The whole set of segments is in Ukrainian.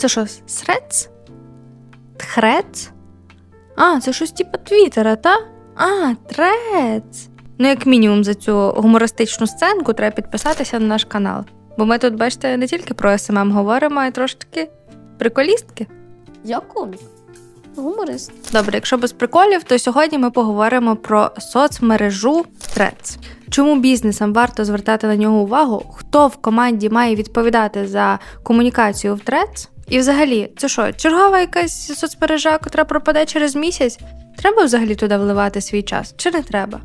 Це що, срец? Тхрец? А, це щось типу Твіттера, та? А, трец. Ну, як мінімум, за цю гумористичну сценку треба підписатися на наш канал. Бо ми тут, бачите, не тільки про СММ говоримо, а й трошки приколістки. Я комік. Гуморист. Добре, якщо без приколів, то сьогодні ми поговоримо про соцмережу Threads. Чому бізнесам варто звертати на нього увагу? Хто в команді має відповідати за комунікацію в Threads? І взагалі, це що, чергова якась соцмережа, котра пропаде через місяць? Треба взагалі туди вливати свій час? Чи не треба?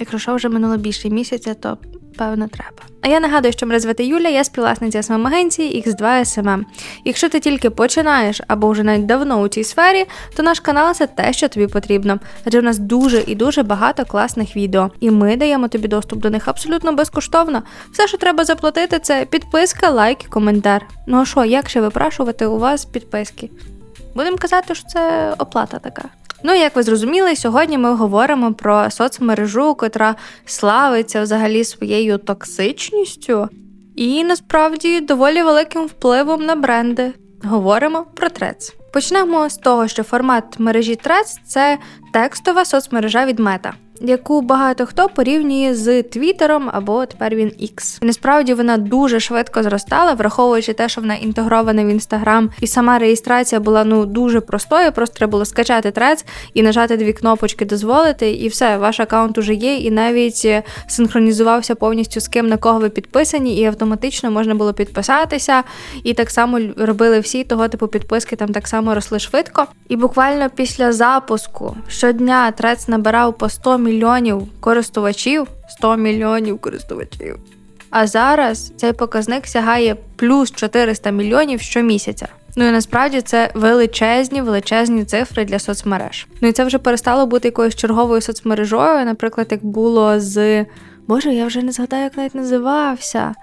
Якщо вже минуло більше місяця, то певно треба. А я нагадую, що мене звати Юля, я співвласниця смм агенції X2 SMM. Якщо ти тільки починаєш або вже навіть давно у цій сфері, то наш канал це те, що тобі потрібно. Адже у нас дуже і дуже багато класних відео, і ми даємо тобі доступ до них абсолютно безкоштовно. Все, що треба заплатити, це підписка, лайк і коментар. Ну а що, як ще випрашувати у вас підписки? Будемо казати, що це оплата така. Ну, як ви зрозуміли, сьогодні ми говоримо про соцмережу, котра славиться взагалі своєю токсичністю і насправді доволі великим впливом на бренди. Говоримо про Трец. Почнемо з того, що формат мережі Трец – це текстова соцмережа від Мета. Яку багато хто порівнює з Твіттером або тепер він X. І насправді вона дуже швидко зростала, враховуючи те, що вона інтегрована в інстаграм, і сама реєстрація була ну дуже простою. Просто треба було скачати трец і нажати дві кнопочки дозволити, і все, ваш аккаунт уже є, і навіть синхронізувався повністю з ким на кого ви підписані, і автоматично можна було підписатися. І так само робили всі того типу підписки, там так само росли швидко. І буквально після запуску щодня трец набирав по 100 мільйонів користувачів. 100 мільйонів користувачів. А зараз цей показник сягає плюс 400 мільйонів щомісяця. Ну і насправді це величезні, величезні цифри для соцмереж. Ну і це вже перестало бути якоюсь черговою соцмережою, наприклад, як було з. Боже, я вже не згадаю, як навіть називався.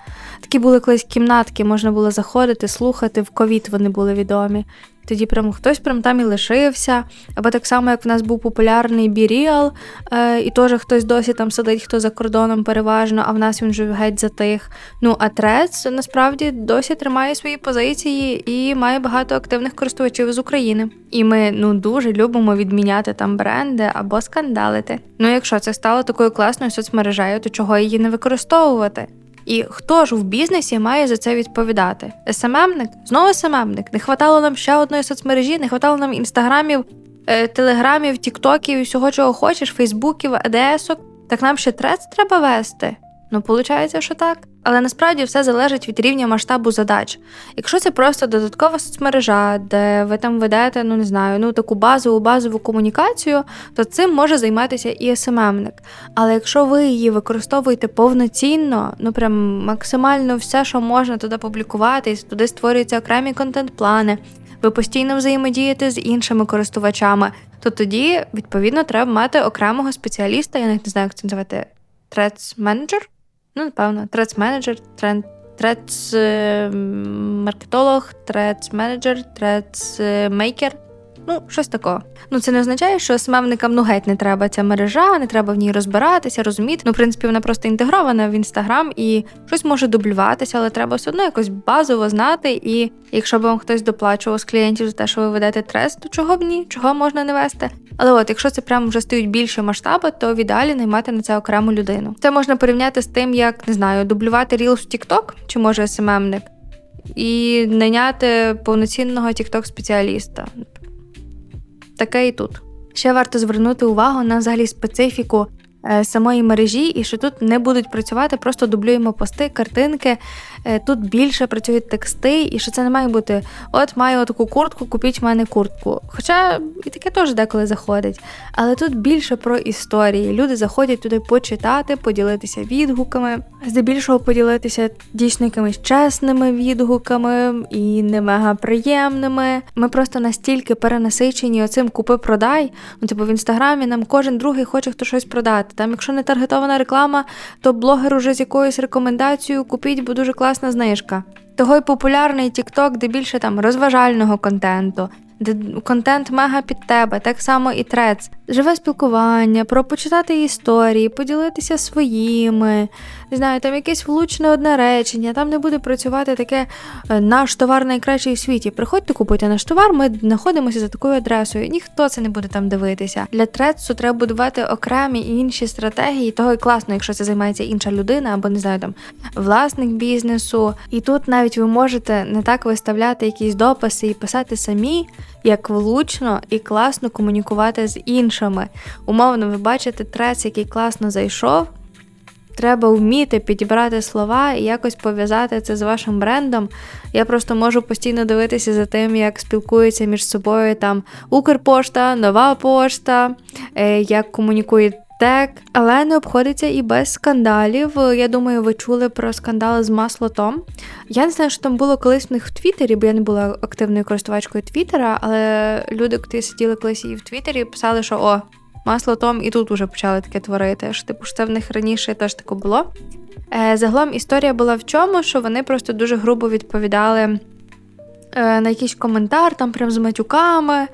Такі були колись кімнатки, можна було заходити, слухати, в ковід вони були відомі. Тоді прям хтось прям там і лишився. Або так само, як в нас був популярний Біріал, е, і теж хтось досі там сидить, хто за кордоном переважно, а в нас він вже геть затих. Ну, а Трец насправді досі тримає свої позиції і має багато активних користувачів з України. І ми ну дуже любимо відміняти там бренди або скандалити. Ну, якщо це стало такою класною соцмережею, то чого її не використовувати? І хто ж в бізнесі має за це відповідати? СММник? Знову СММник. Не хватало нам ще одної соцмережі, не хватало нам інстаграмів, е, телеграмів, тіктоків, всього, чого хочеш, фейсбуків, АДСок. Так нам ще трец треба вести. Ну, виходить, що так. Але насправді все залежить від рівня масштабу задач. Якщо це просто додаткова соцмережа, де ви там ведете, ну не знаю, ну таку базову базову комунікацію, то цим може займатися і СММник. Але якщо ви її використовуєте повноцінно, ну прям максимально все, що можна туди публікувати, туди створюються окремі контент-плани, ви постійно взаємодієте з іншими користувачами, то тоді, відповідно, треба мати окремого спеціаліста, я не знаю, як це називати, трец-менеджер? Ну, напевно, трец-менеджер, трец-маркетолог, трец-менеджер, трец-мейкер. Ну, щось такого. Ну, це не означає, що СММникам ну геть не треба ця мережа, не треба в ній розбиратися, розуміти. Ну, в принципі, вона просто інтегрована в інстаграм і щось може дублюватися, але треба все одно якось базово знати. І якщо б вам хтось доплачував з клієнтів за те, що ви ведете трес, то чого б ні, чого можна не вести. Але от, якщо це прямо вже стають більше масштаби, то в ідеалі наймати на це окрему людину. Це можна порівняти з тим, як не знаю, дублювати Reels в TikTok, чи може СММник, і найняти повноцінного TikTok спеціаліста таке і тут. Ще варто звернути увагу на взагалі специфіку самої мережі, і що тут не будуть працювати, просто дублюємо пости, картинки. Е, тут більше працюють тексти, і що це не має бути: от маю таку куртку, купіть в мене куртку. Хоча і таке теж деколи заходить. Але тут більше про історії. Люди заходять туди почитати, поділитися відгуками, здебільшого поділитися дійсно якимись чесними відгуками і не мега приємними. Ми просто настільки перенасичені оцим купи-продай. Ну, типу в інстаграмі нам кожен другий хоче хто щось продати. Там, якщо не таргетована реклама, то блогер уже з якоюсь рекомендацією купіть, бо дуже класна знижка. Того й популярний TikTok, де більше там розважального контенту, де контент мега під тебе, так само і трец. Живе спілкування, про почитати історії, поділитися своїми, не знаю, там якесь влучне одне речення, там не буде працювати таке е, наш товар найкращий у світі. Приходьте купуйте наш товар, ми знаходимося за такою адресою. Ніхто це не буде там дивитися. Для трецу треба будувати окремі інші стратегії. Того і класно, якщо це займається інша людина, або не знаю, там власник бізнесу. І тут навіть ви можете не так виставляти якісь дописи і писати самі, як влучно і класно комунікувати з іншими. Умовно, ви бачите трец, який класно зайшов. Треба вміти підібрати слова і якось пов'язати це з вашим брендом. Я просто можу постійно дивитися за тим, як спілкуються між собою там Укрпошта, Нова пошта, е, як комунікує ТЕК, але не обходиться і без скандалів. Я думаю, ви чули про скандали з маслотом. Я не знаю, що там було колись в них в Твіттері, бо я не була активною користувачкою Твіттера, але люди, які сиділи колись і в Твіттері, писали, що о, масло Том і тут уже почали таке творити. Що, типу, це в них раніше теж таке було. Е, загалом історія була в чому, що вони просто дуже грубо відповідали е, на якийсь коментар, там прям з матюками,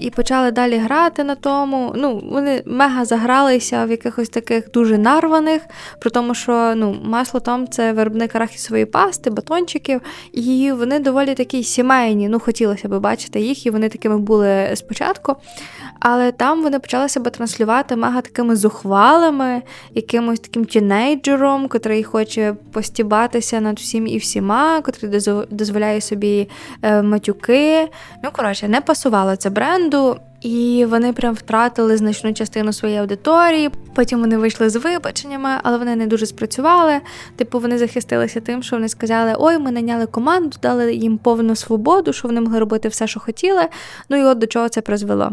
і почали далі грати на тому. Ну, вони мега загралися в якихось таких дуже нарваних, при тому, що ну, масло Том це виробник арахісової пасти, батончиків, і вони доволі такі сімейні. Ну, хотілося б бачити їх, і вони такими були спочатку. Але там вони почали себе транслювати мега такими зухвалими, якимось таким тінейджером, котрий хоче постібатися над всім і всіма, котрий дозволяє собі е, матюки. Ну, коротше, не пасувало це бренду. І вони прям втратили значну частину своєї аудиторії. Потім вони вийшли з вибаченнями, але вони не дуже спрацювали. Типу, вони захистилися тим, що вони сказали: ой, ми наняли команду, дали їм повну свободу, що вони могли робити все, що хотіли. Ну і от до чого це призвело.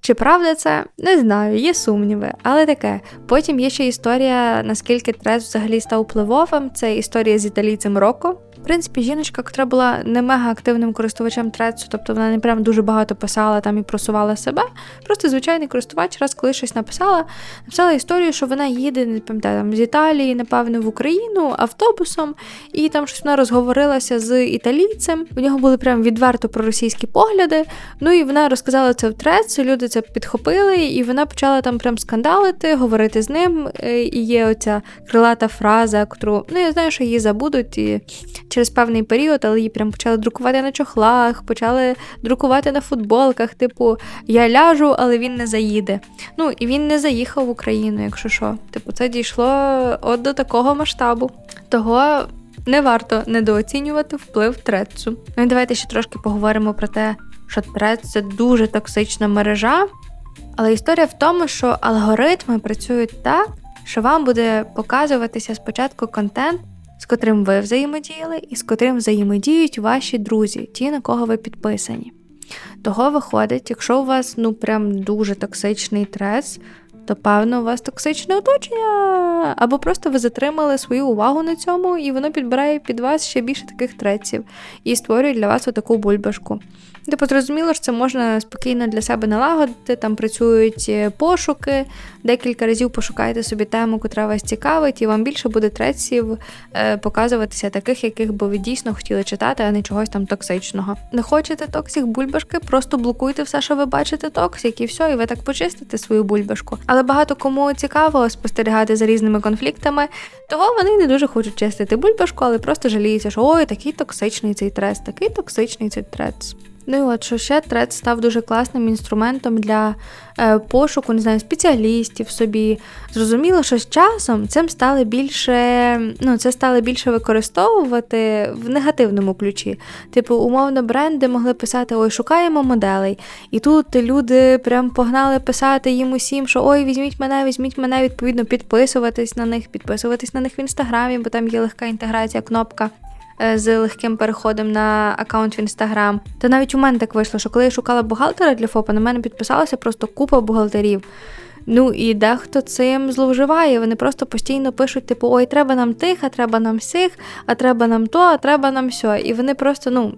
Чи правда це? Не знаю, є сумніви, але таке. Потім є ще історія, наскільки трес взагалі став впливовим. Це історія з італійцем Роко. В принципі, жіночка, яка була не мега активним користувачем трецу, тобто вона не прям дуже багато писала там і просувала себе. Просто звичайний користувач, раз коли щось написала, написала історію, що вона їде, не пам'ятаю, там з Італії, напевно, в Україну автобусом, і там щось вона розговорилася з італійцем. У нього були прям відверто проросійські погляди. Ну і вона розказала це в трец, люди це підхопили, і вона почала там прям скандалити, говорити з ним. Е, І є оця крилата фраза, яку, ну я знаю, що її забудуть і через певний період, але її прям почали друкувати на чохлах, почали друкувати на футболках, типу Я ляжу, але він не заїде. Ну і він не заїхав в Україну, якщо що. Типу, це дійшло от до такого масштабу. Того не варто недооцінювати вплив трецу. Ну і давайте ще трошки поговоримо про те, що трец це дуже токсична мережа. Але історія в тому, що алгоритми працюють так, що вам буде показуватися спочатку контент, з котрим ви взаємодіяли, і з котрим взаємодіють ваші друзі, ті, на кого ви підписані. Того виходить, якщо у вас ну прям дуже токсичний трес, то певно у вас токсичне оточення. Або просто ви затримали свою увагу на цьому, і воно підбирає під вас ще більше таких треців і створює для вас отаку бульбашку. Типу, зрозуміло, що це можна спокійно для себе налагодити. Там працюють е, пошуки, декілька разів пошукайте собі тему, котра вас цікавить, і вам більше буде треців е, показуватися таких, яких би ви дійсно хотіли читати, а не чогось там токсичного. Не хочете токсик бульбашки, просто блокуйте все, що ви бачите, токсик, і все, і ви так почистите свою бульбашку. Але багато кому цікаво спостерігати за різними конфліктами, того вони не дуже хочуть чистити бульбашку, але просто жаліються, що ой, такий токсичний цей трес, такий токсичний цей трец. Ну і от що ще трец став дуже класним інструментом для е, пошуку, не знаю, спеціалістів собі. Зрозуміло, що з часом цим стали більше, ну, це стали більше використовувати в негативному ключі. Типу, умовно, бренди могли писати: ой, шукаємо моделей. І тут люди прям погнали писати їм усім, що ой, візьміть мене, візьміть мене, відповідно, підписуватись на них, підписуватись на них в інстаграмі, бо там є легка інтеграція, кнопка з легким переходом на аккаунт в інстаграм. Та навіть у мене так вийшло, що коли я шукала бухгалтера для ФОПа, на мене підписалася просто купа бухгалтерів. Ну і дехто цим зловживає. Вони просто постійно пишуть, типу, ой, треба нам тих, а треба нам сих, а треба нам то, а треба нам сьо. І вони просто, ну,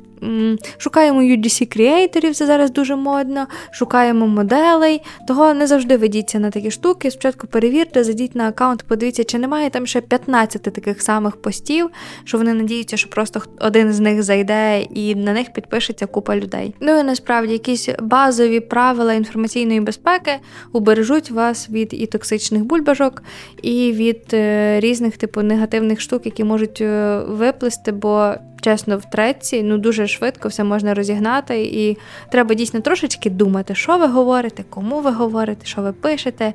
шукаємо UGC креаторів, це зараз дуже модно, шукаємо моделей. Того не завжди ведіться на такі штуки. Спочатку перевірте, зайдіть на аккаунт, подивіться, чи немає там ще 15 таких самих постів, що вони надіються, що просто один з них зайде і на них підпишеться купа людей. Ну і насправді якісь базові правила інформаційної безпеки убережуть вас від і токсичних бульбашок, і від е, різних типу негативних штук, які можуть е, виплисти, бо чесно, в треці ну дуже швидко все можна розігнати, і треба дійсно трошечки думати, що ви говорите, кому ви говорите, що ви пишете.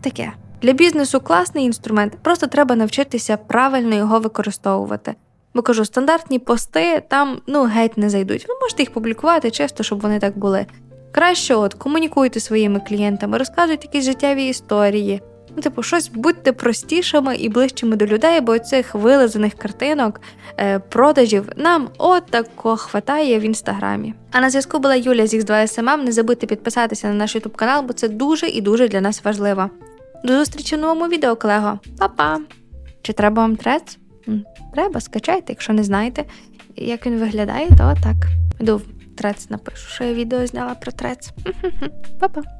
Таке. Для бізнесу класний інструмент, просто треба навчитися правильно його використовувати. Бо кажу, стандартні пости там ну геть не зайдуть. Ви можете їх публікувати чисто, щоб вони так були. Краще от комунікуйте своїми клієнтами, розказуйте якісь життєві історії. Ну, типу, щось будьте простішими і ближчими до людей, бо цих вилизаних картинок, е, продажів нам отако хватає в інстаграмі. А на зв'язку була Юля з X2SMM. Не забудьте підписатися на наш YouTube канал, бо це дуже і дуже для нас важливо. До зустрічі в новому відео, колего. Па-па! Чи треба вам трец? Треба, скачайте, якщо не знаєте, як він виглядає, то так. Іду в трец напишу, що я відео зняла про трец. Па-па!